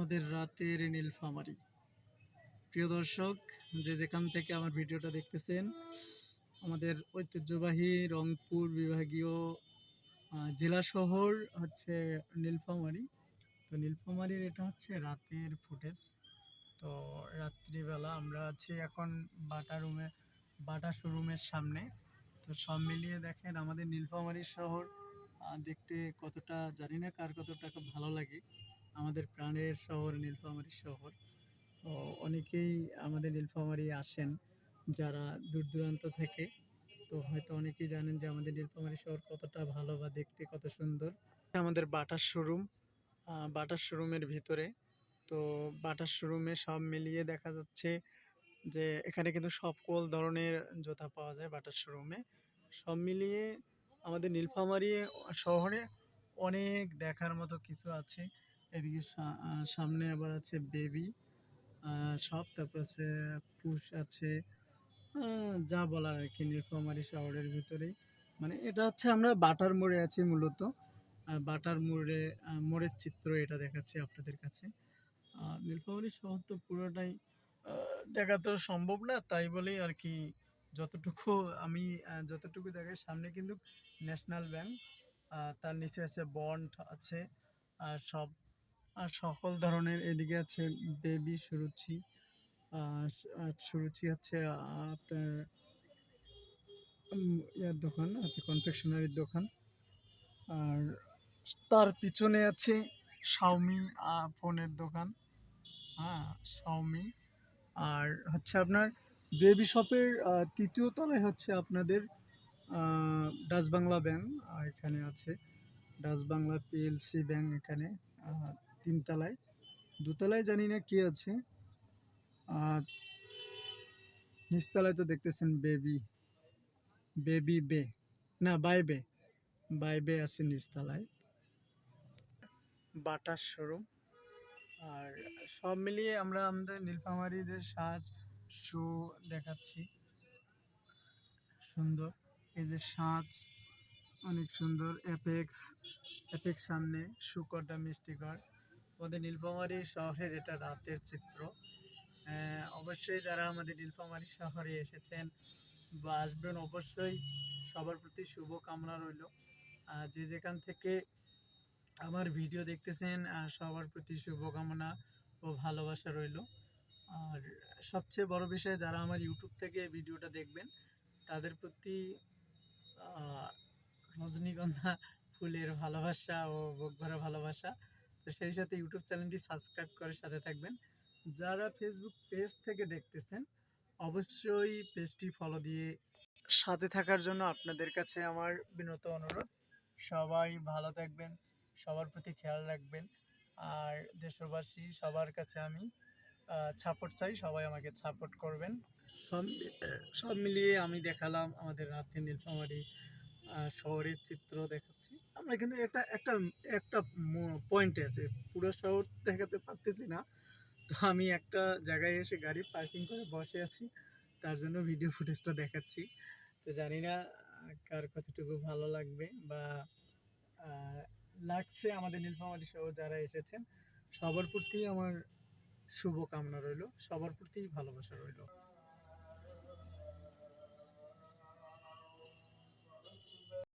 আমাদের রাতের নীলফামারি প্রিয় দর্শক, যে যেখান থেকে আমার ভিডিওটা দেখতেছেন, আমাদের ঐতিহ্যবাহী রংপুর বিভাগীয় জেলা শহর হচ্ছে নীলফামারি তো নীলফামারির এটা হচ্ছে রাতের ফুটেজ। তো রাত্রিবেলা আমরা আছি এখন বাটা রুমে, বাটা শোরুমের সামনে। তো সব মিলিয়ে দেখেন আমাদের নীলফামারী শহর দেখতে কতটা, জানি না কার কতটা ভালো লাগে। আমাদের প্রাণের শহর নীলফামারী শহর। অনেকেই আমাদের নীলফামারী আসেন যারা দূর দূরান্ত থেকে। তো হয়তো অনেকেই জানেন যে আমাদের নীলফামারী শহর কতটা ভালো বা দেখতে কত সুন্দর। আমাদের বাটার শোরুম বাটার শোরুমের ভিতরে। তো বাটার শোরুমে সব মিলিয়ে দেখা যাচ্ছে যে এখানে কিন্তু সকল ধরনের জুতা পাওয়া যায় বাটার শোরুমে। সব মিলিয়ে আমাদের নীলফামারী শহরে অনেক দেখার মতো কিছু আছে। এদিকে সামনে আবার আছে বেবি সব, তারপর আছে পুষ আছে যা বলার আর কি, নীলফামারী শহরের ভিতরেই। মানে এটা হচ্ছে আমরা বাটার মোড়ে আছি মূলত বাটার মোড়ে মোড়ের চিত্র এটা দেখাচ্ছি আপনাদের কাছে। নীলফামারী শহর তো পুরোটাই দেখা তো সম্ভব না, তাই বলেই আর কি যতটুকু আমি যতটুকু জায়গায় সামনে কিন্তু ন্যাশনাল ব্যাংক তার নিচে আছে বন্ড আছে সব আর সকল ধরনের এদিকে আছে বেবি সুরুচি সুরুচি হচ্ছে আপনার ইয়ার দোকান আছে কনফেকশনারির দোকান। আর তার পিছনে আছে শাওমি ফোনের দোকান। হ্যাঁ শাওমি আর হচ্ছে আপনার বেবি শপের তৃতীয় তলায় হচ্ছে আপনাদের ডাচ বাংলা ব্যাংক এখানে আছে। ডাচ বাংলা পিএলসি ব্যাংক এখানে তিনতলায়। দোতলায় জানি না কি আছে। আর নিচতলায় তো দেখতেছেন বেবি বেবি বে, না বাই বে বাই বে আছে নিচতলায়। Butter showroom. আর সব মিলিয়ে আমরা আমাদের নীলফামারী যে সাজ শু দেখাচ্ছি, সুন্দর। এই যে সাজ, অনেক সুন্দর। অ্যাপেক্স অ্যাপেক্স সামনে সুকরটা মিষ্টিকর আমাদের নীলফামারী শহরের এটা রাতের চিত্র। অবশ্যই যারা আমাদের নীলফামারী শহরে এসেছেন বা আসবেন, অবশ্যই সবার প্রতি শুভকামনা রইল। যে যেখান থেকে আমার ভিডিও দেখতেছেন সবার প্রতি শুভকামনা ও ভালোবাসা রইল। আর সবচেয়ে বড় বিষয়, যারা আমার ইউটিউব থেকে ভিডিওটা দেখবেন, তাদের প্রতি রজনীগন্ধা ফুলের ভালোবাসা ও ভরা ভালোবাসা তো সেই সাথে ইউটিউব চ্যানেলটি সাবস্ক্রাইব করে সাথে থাকবেন। যারা ফেসবুক পেজ থেকে দেখতেছেন, অবশ্যই পেজটি ফলো দিয়ে সাথে থাকার জন্য আপনাদের কাছে আমার বিনত অনুরোধ। সবাই ভালো থাকবেন, সবার প্রতি খেয়াল রাখবেন। আর দেশবাসী, সবার কাছে আমি সাপোর্ট চাই, সবাই আমাকে সাপোর্ট করবেন। সব সব মিলিয়ে আমি দেখালাম আমাদের রাতে নীলফামারী শহরের চিত্র দেখাচ্ছি। আমরা কিন্তু এটা একটা একটা পয়েন্টে আছে। পুরো শহর দেখাতে পারতেছি না। তো আমি একটা জায়গায় এসে গাড়ি পার্কিং করে বসে আছি। তার জন্য ভিডিও ফুটেজটা দেখাচ্ছি। তো জানি না কার কতটুকু ভালো লাগবে বা লাগছে আমাদের নীলফামারী সহ যারা এসেছেন। সবার প্রতি আমার শুভ কামনা রইল। সবার প্রতি ভালোবাসা রইল।